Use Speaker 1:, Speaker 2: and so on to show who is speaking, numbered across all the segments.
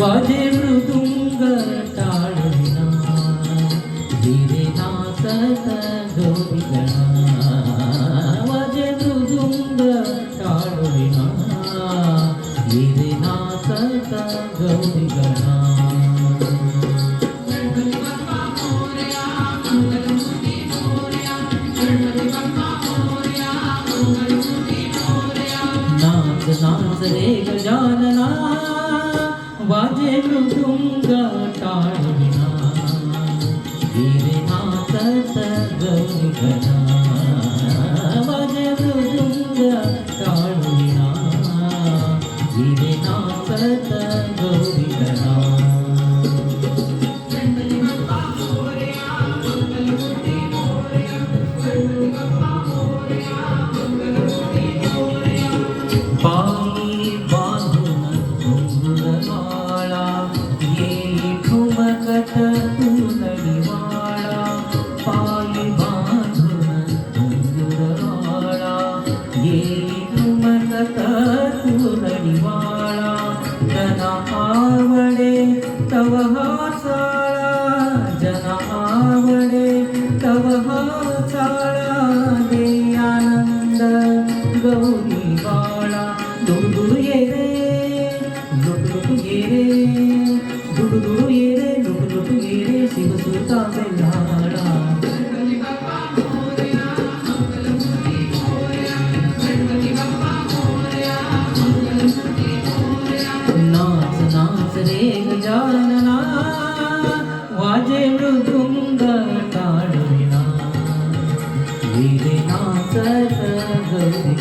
Speaker 1: বাজে মৃদুঙ্গ భుజంగ తాళినా तव हा चाळा जना आवडे तव हा चाळा दे आनंद गौरी बाळा दुडू ये रे लुटू ये रे दुडू ये रे लुटू ये रे शिवसुता बेला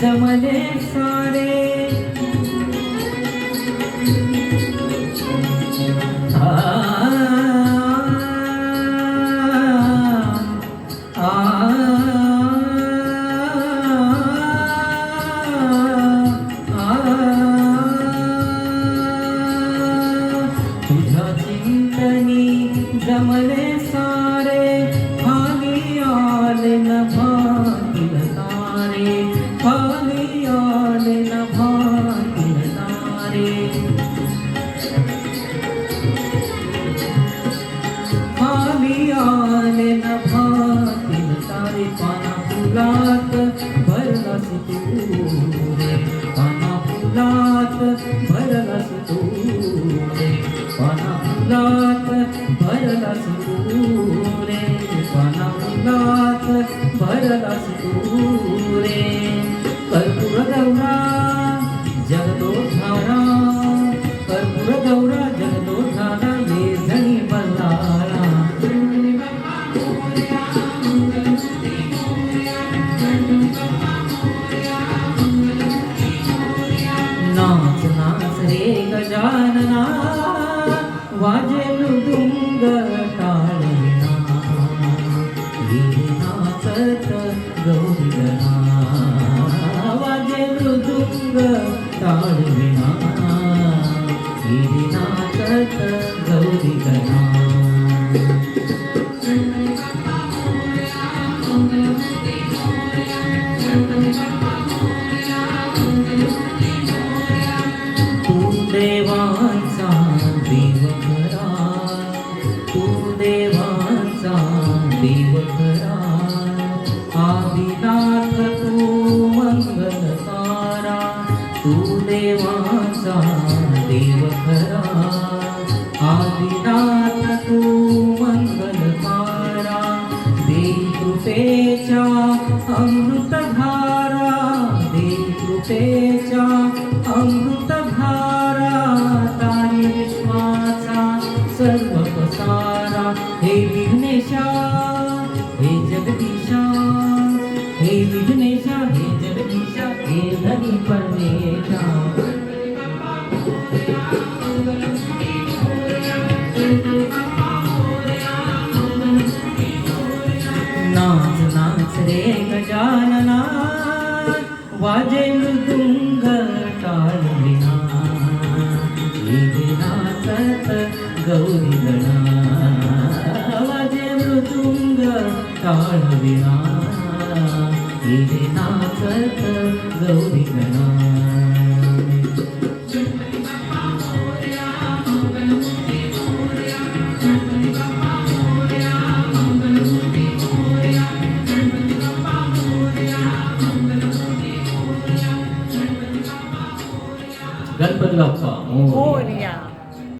Speaker 1: जमले सारे. तुझ्या चिंतनी जमले सारे. फुलात भरलास तू रे. पाना फुलात भरलास तू पाना फुलात भरलास तू रे. पाना फुलात भरलास तू रे. कर्पूर गौरा जगदो धारा. कर्पूर गौरा जगदो नाच नाच रे गजानना वाजे मृदुंग टाळविना वीर नाचत गौरी गणा वाजे मृदुंग टाळविना वीर नाचत गौरी तू देवांचा देव खरा. आदिनाथ तू दे कृपेच्या अमृतधारा दे कृपेच्या अमृतधारा तारी विश्वाचा सर्व पसारा हे विघ्नेशा हे जगदीशा हे विघ्न गजानना वाजे मृदुंग टाळ विना विना सत गौरी गणा वाजे मृदुंग टाळ विना विना सत गौरी गणा।